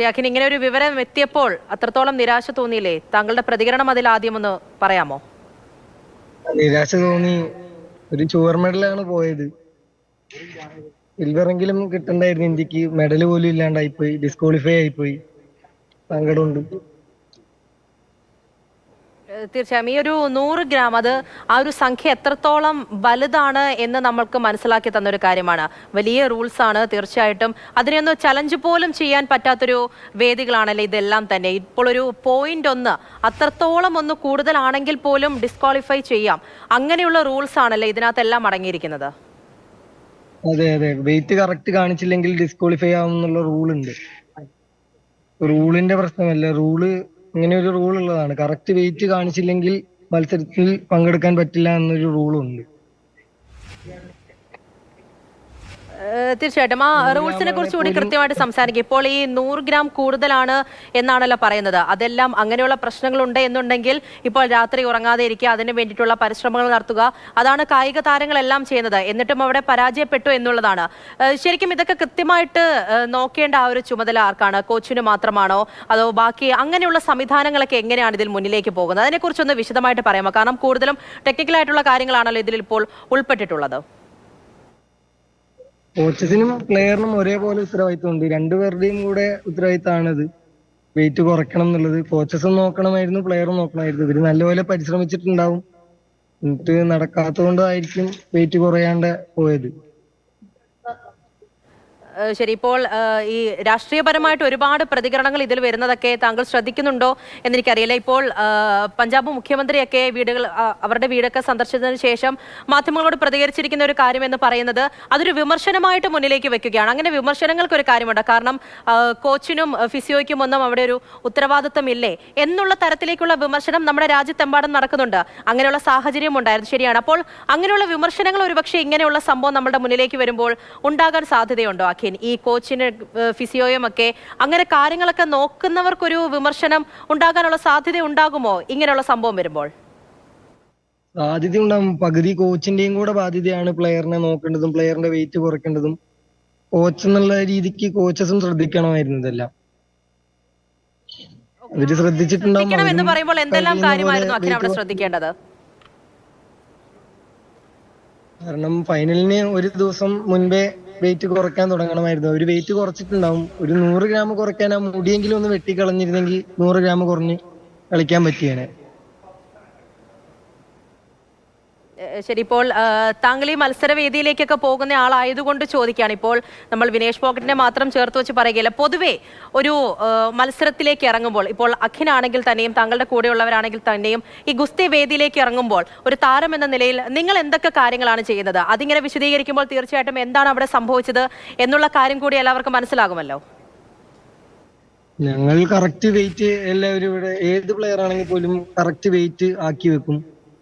ശ്രീ അഖിൻ ഇങ്ങനെ ഒരു വിവരം എത്തിയപ്പോൾ അത്രത്തോളം നിരാശ തോന്നിയില്ലേ? താങ്കളുടെ പ്രതികരണം അതിൽ ആദ്യം ഒന്ന് പറയാമോ? നിരാശ തോന്നി. ഒരു ചുവർ മെഡലാണ് പോയത്. സിൽവറെങ്കിലും കിട്ടണ്ടായിരുന്നു ഇന്ത്യയ്ക്ക്. മെഡൽ പോലും ഇല്ലാണ്ടായിപ്പോയി. ഡിസ്ക്വാളിഫൈ ആയിപ്പോയി. സങ്കടമുണ്ട്. തീർച്ചയായും. ഈ ഒരു നൂറ് ഗ്രാം അത് ആ ഒരു സംഖ്യ എത്രത്തോളം വലുതാണ് എന്ന് നമ്മൾക്ക് മനസ്സിലാക്കി തന്ന ഒരു കാര്യമാണ്. വലിയ റൂൾസ് ആണ് തീർച്ചയായിട്ടും. അതിനെയൊന്ന് ചലഞ്ച് പോലും ചെയ്യാൻ പറ്റാത്തൊരു വേദികളാണല്ലേ ഇതെല്ലാം തന്നെ. ഇപ്പോൾ ഒരു പോയിന്റ് ഒന്ന് അത്രത്തോളം ഒന്ന് കൂടുതലാണെങ്കിൽ പോലും ഡിസ്ക്വാളിഫൈ ചെയ്യാം. അങ്ങനെയുള്ള റൂൾസ് ആണല്ലേ ഇതിനകത്തെല്ലാം അടങ്ങിയിരിക്കുന്നത്? അതെ അതെ. വെയിറ്റ് കറക്റ്റ് കാണിച്ചില്ലെങ്കിൽ ഡിസ്ക്വാളിഫൈ ആവുന്നുള്ള റൂൾ ഉണ്ട്. റൂളിന്റെ പ്രശ്നമല്ല. റൂൾ ഇങ്ങനെ ഒരു റൂൾ ഉള്ളതാണ്. കറക്റ്റ് വെയിറ്റ് കാണിച്ചില്ലെങ്കിൽ മത്സരത്തിൽ പങ്കെടുക്കാൻ പറ്റില്ല എന്നൊരു ഏഹ് തീർച്ചയായിട്ടും. ആ റൂൾസിനെ കുറിച്ച് കൂടി കൃത്യമായിട്ട് സംസാരിക്കും. ഇപ്പോൾ ഈ നൂറ് ഗ്രാം കൂടുതലാണ് എന്നാണല്ലോ പറയുന്നത്. അതെല്ലാം അങ്ങനെയുള്ള പ്രശ്നങ്ങളുണ്ട് എന്നുണ്ടെങ്കിൽ ഇപ്പോൾ രാത്രി ഉറങ്ങാതെ ഇരിക്കുക അതിന് വേണ്ടിയിട്ടുള്ള പരിശ്രമങ്ങൾ നടത്തുക അതാണ് കായിക താരങ്ങളെല്ലാം ചെയ്യുന്നത്. എന്നിട്ടും അവിടെ പരാജയപ്പെട്ടു എന്നുള്ളതാണ്. ശരിക്കും ഇതൊക്കെ കൃത്യമായിട്ട് നോക്കേണ്ട ആ ഒരു ചുമതല ആർക്കാണ്? കോച്ചിന് മാത്രമാണോ? അതോ ബാക്കി അങ്ങനെയുള്ള സംവിധാനങ്ങളൊക്കെ എങ്ങനെയാണ് ഇതിൽ മുന്നിലേക്ക് പോകുന്നത്? അതിനെക്കുറിച്ചൊന്ന് വിശദമായിട്ട് പറയാമോ? കാരണം കൂടുതലും ടെക്നിക്കലായിട്ടുള്ള കാര്യങ്ങളാണല്ലോ ഇതിൽ ഇപ്പോൾ ഉൾപ്പെട്ടിട്ടുള്ളത്. കോച്ചസിനും പ്ലെയറിനും ഒരേപോലെ ഉത്തരവാദിത്തമുണ്ട് രണ്ടുപേരുടെയും കൂടെ ഉത്തരവാദിത്തമാണിത് വെയിറ്റ് കുറയ്ക്കണം എന്നുള്ളത്. കോച്ചസും നോക്കണമായിരുന്നു പ്ലെയറും നോക്കണമായിരുന്നു. ഇവർ നല്ലപോലെ പരിശ്രമിച്ചിട്ടുണ്ടാവും. എന്നിട്ട് നടക്കാത്തത് കൊണ്ടായിരിക്കും വെയിറ്റ് കുറയാണ്ട് പോയത്. ശരി ഇപ്പോൾ ഈ രാഷ്ട്രീയപരമായിട്ട് ഒരുപാട് പ്രതികരണങ്ങൾ ഇതിൽ വരുന്നതൊക്കെ താങ്കൾ ശ്രദ്ധിക്കുന്നുണ്ടോ എന്നെനിക്കറിയില്ല. ഇപ്പോൾ പഞ്ചാബ് മുഖ്യമന്ത്രിയൊക്കെ വീടുകൾ അവരുടെ വീടൊക്കെ സന്ദർശിച്ചതിന് ശേഷം മാധ്യമങ്ങളോട് പ്രതികരിച്ചിരിക്കുന്ന ഒരു കാര്യം എന്ന് പറയുന്നത് അതൊരു വിമർശനമായിട്ട് മുന്നിലേക്ക് വെക്കുകയാണ്. അങ്ങനെ വിമർശനങ്ങൾക്ക് ഒരു കാര്യമുണ്ട്. കാരണം കോച്ചിനും ഫിസിയോയ്ക്കും ഒന്നും അവിടെ ഒരു ഉത്തരവാദിത്വം ഇല്ലേ എന്നുള്ള തരത്തിലേക്കുള്ള വിമർശനം നമ്മുടെ രാജ്യത്തെമ്പാടും നടക്കുന്നുണ്ട്. അങ്ങനെയുള്ള സാഹചര്യം ഉണ്ടായിരുന്നു. ശരിയാണ്. അപ്പോൾ അങ്ങനെയുള്ള വിമർശനങ്ങൾ ഒരുപക്ഷെ ഇങ്ങനെയുള്ള സംഭവം നമ്മുടെ മുന്നിലേക്ക് വരുമ്പോൾ ഉണ്ടാകാൻ സാധ്യതയുണ്ടോ? അഖിൻ ഈ കോച്ചിന് ഫിസിയോയും ഒക്കെ അങ്ങനെ കാര്യങ്ങളൊക്കെ നോക്കുന്നവർക്കൊരു വിമർശനം ഉണ്ടാകാനുള്ള സാധ്യത ഉണ്ടാകുമോ? ഇങ്ങനെയുള്ള സംഭവം വരുമ്പോൾ. സാധ്യത ഉണ്ടാവും പകുതി കോച്ചിന്റെയും കൂടെ ബാധ്യതയാണ് പ്ലെയറിനെ നോക്കേണ്ടതും പ്ലെയറിന്റെ വെയിറ്റ് കുറയ്ക്കേണ്ടതും. കോച്ച് എന്നുള്ള രീതിക്ക് കോച്ചസും ശ്രദ്ധിക്കണമായിരുന്നു ഇതെല്ലാം. അവർ ശ്രദ്ധിച്ചിട്ടുണ്ടാവും. എന്ന് പറയുമ്പോൾ എന്തെല്ലാം കാര്യമായിരുന്നു അഖിൻ അവിടെ ശ്രദ്ധിക്കേണ്ടത്? കാരണം ഫൈനലിന് ഒരു ദിവസം മുൻപേ വെയിറ്റ് കുറയ്ക്കാൻ തുടങ്ങണമായിരുന്നു. ഒരു വെയിറ്റ് കുറച്ചിട്ടുണ്ടാവും. ഒരു നൂറ് ഗ്രാം കുറയ്ക്കാൻ ആ മുടിയെങ്കിലും ഒന്ന് വെട്ടിക്കളഞ്ഞിരുന്നെങ്കിൽ നൂറ് ഗ്രാം കുറഞ്ഞ് കളിക്കാൻ പറ്റിയേനെ ശരി ഇപ്പോൾ താങ്കൾ ഈ മത്സര വേദിയിലേക്കൊക്കെ പോകുന്ന ആളായതുകൊണ്ട് ചോദിക്കുകയാണ്. ഇപ്പോൾ നമ്മൾ വിനേഷ് പോക്കറ്റിനെ മാത്രം ചേർത്ത് വെച്ച് പറയുകയില്ല പൊതുവേ ഒരു മത്സരത്തിലേക്ക് ഇറങ്ങുമ്പോൾ ഇപ്പോൾ അഖിനാണെങ്കിൽ തന്നെയും താങ്കളുടെ കൂടെയുള്ളവരാണെങ്കിൽ തന്നെയും ഈ ഗുസ്തി വേദിയിലേക്ക് ഇറങ്ങുമ്പോൾ ഒരു താരം എന്ന നിലയിൽ നിങ്ങൾ എന്തൊക്കെ കാര്യങ്ങളാണ് ചെയ്യുന്നത്? അതിങ്ങനെ വിശദീകരിക്കുമ്പോൾ തീർച്ചയായിട്ടും എന്താണ് അവിടെ സംഭവിച്ചത് എന്നുള്ള കാര്യം കൂടി എല്ലാവർക്കും മനസ്സിലാകുമല്ലോ. ഞങ്ങൾ കറക്റ്റ് വെയിറ്റ് എല്ലാവരും ഇവിടെ ഏത് പ്ലെയർ ആണെങ്കിൽ പോലും കറക്റ്റ് വെയിറ്റ് ആക്കി വെക്കും.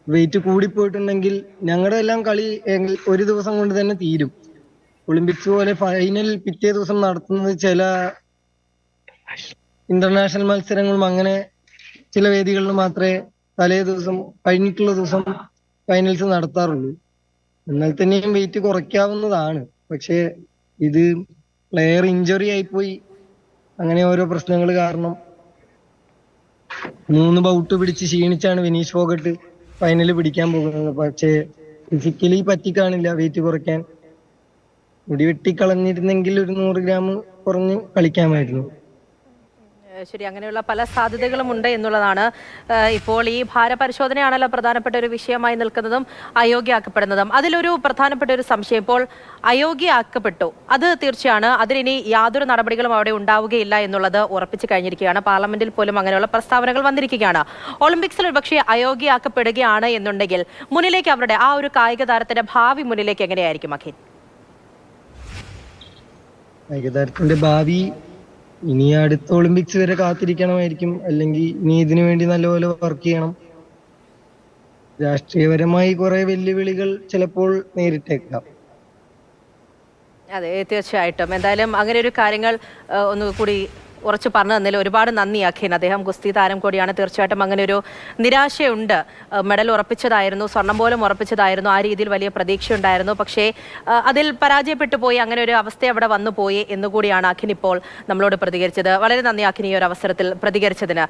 വെയിറ്റ് കൂടിപ്പോയിട്ടുണ്ടെങ്കിൽ ഞങ്ങളുടെ എല്ലാം കളി ഒരു ദിവസം കൊണ്ട് തന്നെ തീരും. ഒളിമ്പിക്സ് പോലെ ഫൈനൽ പിറ്റേ ദിവസം നടത്തുന്നത് ചില ഇന്റർനാഷണൽ മത്സരങ്ങളും അങ്ങനെ ചില വേദികളിൽ മാത്രമേ തലേ ദിവസം കഴിഞ്ഞിട്ടുള്ള ദിവസം ഫൈനൽസ് നടത്താറുള്ളൂ. എന്നാൽ തന്നെയും വെയിറ്റ് കുറയ്ക്കാവുന്നതാണ്. പക്ഷേ ഇത് പ്ലെയർ ഇഞ്ചുറി ആയിപ്പോയി. അങ്ങനെ ഓരോ പ്രശ്നങ്ങൾ കാരണം മൂന്ന് ബൗട്ട് പിടിച്ച് ക്ഷീണിച്ചാണ് വിനീഷ് ഫോഗട്ട് ഫൈനൽ പിടിക്കാൻ പോകുന്നത്. പക്ഷേ ഫിസിക്കലി പറ്റിക്കാണില്ല വെയിറ്റ് കുറയ്ക്കാൻ. മുടി വെട്ടിക്കളഞ്ഞിരുന്നെങ്കിൽ ഒരു നൂറ് ഗ്രാം കുറഞ്ഞ് കളിക്കാമായിരുന്നു. ശരി അങ്ങനെയുള്ള പല സാധ്യതകളും ഉണ്ട് എന്നുള്ളതാണ്. ഇപ്പോൾ ഈ ഭാരപരിശോധനയാണല്ലോ പ്രധാനപ്പെട്ട ഒരു വിഷയമായി നിൽക്കുന്നതും അയോഗ്യയാക്കപ്പെടുന്നതും. അതിലൊരു പ്രധാനപ്പെട്ട ഒരു സംശയം ഇപ്പോൾ അയോഗ്യയാക്കപ്പെട്ടു. അത് തീർച്ചയാണ്. അതിനി യാതൊരു നടപടികളും അവിടെ ഉണ്ടാവുകയില്ല എന്നുള്ളത് ഉറപ്പിച്ചു കഴിഞ്ഞിരിക്കുകയാണ്. പാർലമെന്റിൽ പോലും അങ്ങനെയുള്ള പ്രസ്താവനകൾ വന്നിരിക്കുകയാണ്. ഒളിമ്പിക്സിൽ ഒരുപക്ഷെ അയോഗ്യയാക്കപ്പെടുകയാണ് എന്നുണ്ടെങ്കിൽ മുന്നിലേക്ക് അവരുടെ ആ ഒരു കായിക താരത്തിന്റെ ഭാവി മുന്നിലേക്ക് എങ്ങനെയായിരിക്കും അഖിൻ ഏകതാരത്തിന്റെ ഭാവി ഇനി അടുത്ത ഒളിമ്പിക്സ് വരെ കാത്തിരിക്കണമായിരിക്കും. അല്ലെങ്കിൽ ഇനി ഇതിനു വേണ്ടി നല്ലപോലെ വർക്ക് ചെയ്യണം. രാഷ്ട്രീയപരമായി കുറെ വെല്ലുവിളികൾ ചിലപ്പോൾ നേരിട്ടേക്കാം. അതെ തീർച്ചയായിട്ടും. എന്തായാലും അങ്ങനെ ഒരു കാര്യങ്ങൾ ഒന്നുകൂടി ഒന്ന് കൂടി ഉറച്ചു പറഞ്ഞു തന്നതിൽ ഒരുപാട് നന്ദി അഖിൻ അദ്ദേഹം ഗുസ്തി താരം കൂടിയാണ്. തീർച്ചയായിട്ടും അങ്ങനെ ഒരു നിരാശയുണ്ട്. മെഡൽ ഉറപ്പിച്ചതായിരുന്നു സ്വർണം പോലും ഉറപ്പിച്ചതായിരുന്നു. ആ രീതിയിൽ വലിയ പ്രതീക്ഷയുണ്ടായിരുന്നു. പക്ഷേ അതിൽ പരാജയപ്പെട്ടു പോയി. അങ്ങനെ ഒരു അവസ്ഥ അവിടെ വന്നു പോയി എന്നുകൂടിയാണ് അഖിൻ ഇപ്പോൾ നമ്മളോട് പ്രതികരിച്ചത്. വളരെ നന്ദി അഖിൻ ഈ ഒരു അവസരത്തിൽ പ്രതികരിച്ചതിന്.